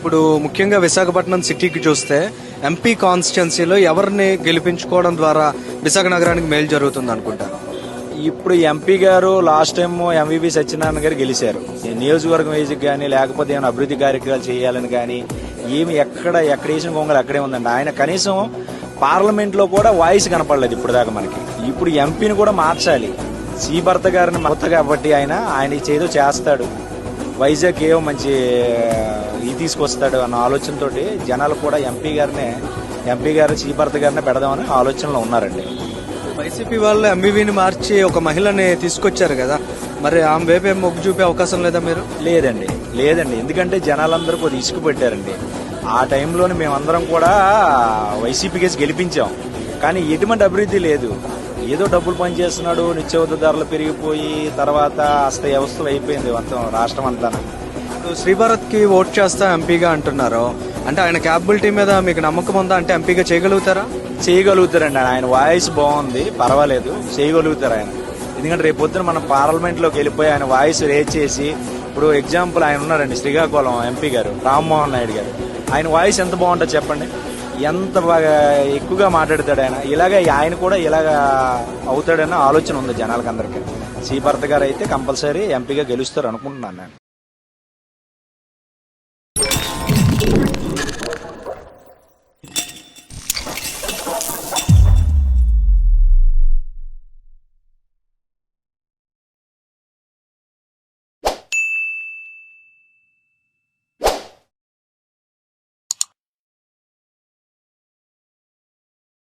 ఇప్పుడు ముఖ్యంగా విశాఖపట్నం సిటీకి చూస్తే ఎంపీ కాన్స్టిట్యున్సీలో ఎవరిని గెలిపించుకోవడం ద్వారా విశాఖ నగరానికి మేలు జరుగుతుంది అనుకుంటారు? ఇప్పుడు ఎంపీ గారు లాస్ట్ టైం ఎంవీబీ సత్యనారాయణ గారు గెలిచారు. ఈ నియోజకవర్గం వేసికి కానీ లేకపోతే ఏమైనా అభివృద్ధి కార్యక్రమాలు చేయాలని కానీ ఏమి ఎక్కడ ఎక్కడ వేసిన గొంగలు అక్కడే ఉందండి. ఆయన కనీసం పార్లమెంట్లో కూడా వాయిస్ కనపడలేదు ఇప్పుడు దాకా మనకి. ఇప్పుడు ఎంపీని కూడా మార్చాలి. శ్రీభర్త గారిని కొత్త కాబట్టి ఆయన ఆయన చేదో చేస్తాడు. వైజాగ్ ఏవో మంచి ఇది తీసుకొస్తాడు అన్న ఆలోచనతోటి జనాలు కూడా ఎంపీ గారినే ఎంపీ గారు శ్రీభర్త గారిని పెడదామని ఆలోచనలో ఉన్నారండి. వైసీపీ వాళ్ళు ఎంబీవీని మార్చి ఒక మహిళని తీసుకొచ్చారు కదా మరి ఆమె వైపు మొగ్గు చూపే అవకాశం లేదా మీరు? లేదండి లేదండి. ఎందుకంటే జనాలందరూ కొద్దిగా ఇసుకు పెట్టారండి. ఆ టైంలోనే మేమందరం కూడా వైసీపీ కేసు గెలిపించాం. కానీ ఎటువంటి అభివృద్ధి లేదు. ఏదో డబ్బులు పనిచేస్తున్నాడు నిత్యవద్ద ధరలు పెరిగిపోయి తర్వాత అస్త వ్యవస్థలు అయిపోయింది మొత్తం రాష్ట్రం అంతా. శ్రీభారత్కి ఓట్ చేస్తా ఎంపీగా అంటున్నారు. అంటే ఆయన క్యాపబిలిటీ మీద మీకు నమ్మకం ఉందా? అంటే ఎంపీగా చేయగలుగుతారా? చేయగలుగుతారండి ఆయన. వాయిస్ బాగుంది పర్వాలేదు చేయగలుగుతారు ఆయన. ఎందుకంటే రేపు పొద్దున మనం పార్లమెంట్లోకి వెళ్ళిపోయి ఆయన వాయిస్ రేజ్ చేసి ఇప్పుడు ఎగ్జాంపుల్ ఆయన ఉన్నారండి శ్రీకాకుళం ఎంపీ గారు రామ్మోహన్ నాయుడు గారు. ఆయన వాయిస్ ఎంత బాగుంటుంది చెప్పండి. ఎంత బాగా ఎక్కువగా మాట్లాడతాడు ఆయన? ఇలాగ ఆయన కూడా ఇలాగ అవుతాడన్న ఆలోచన ఉంది జనాలకు అందరికీ సి గారు అయితే కంపల్సరీ ఎంపీగా గెలుస్తారు అనుకుంటున్నాను నేను.